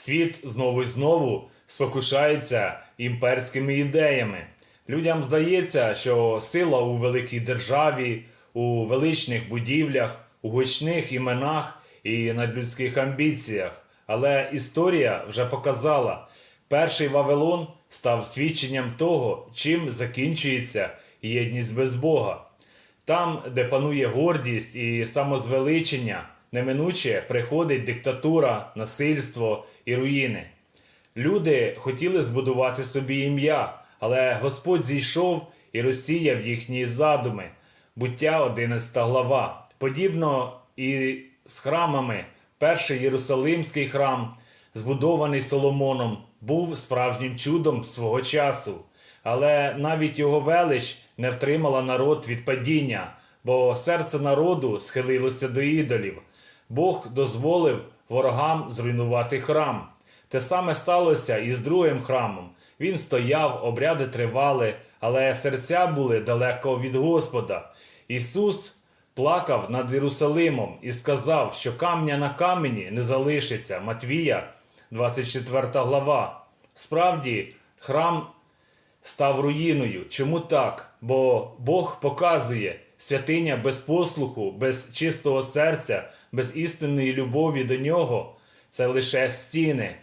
Світ знову і знову спокушається імперськими ідеями. Людям здається, що сила у великій державі, у величних будівлях, у гучних іменах і надлюдських амбіціях. Але історія вже показала, перший Вавилон став свідченням того, чим закінчується єдність без Бога. Там, де панує гордість і самозвеличення, неминуче приходить диктатура, насильство і руїни. Люди хотіли збудувати собі ім'я, але Господь зійшов і розсіяв їхні задуми. Буття 11 глава. Подібно і з храмами, перший Єрусалимський храм, збудований Соломоном, був справжнім чудом свого часу. Але навіть його велич не втримала народ від падіння, бо серце народу схилилося до ідолів. Бог дозволив ворогам зруйнувати храм. Те саме сталося і з другим храмом. Він стояв, обряди тривали, але серця були далеко від Господа. Ісус плакав над Єрусалимом і сказав, що камня на камені не залишиться. Матвія, 24 глава. Справді, храм став руїною. Чому так? Бо Бог показує святиня без послуху, без чистого серця, без істинної любові до нього це лише стіни.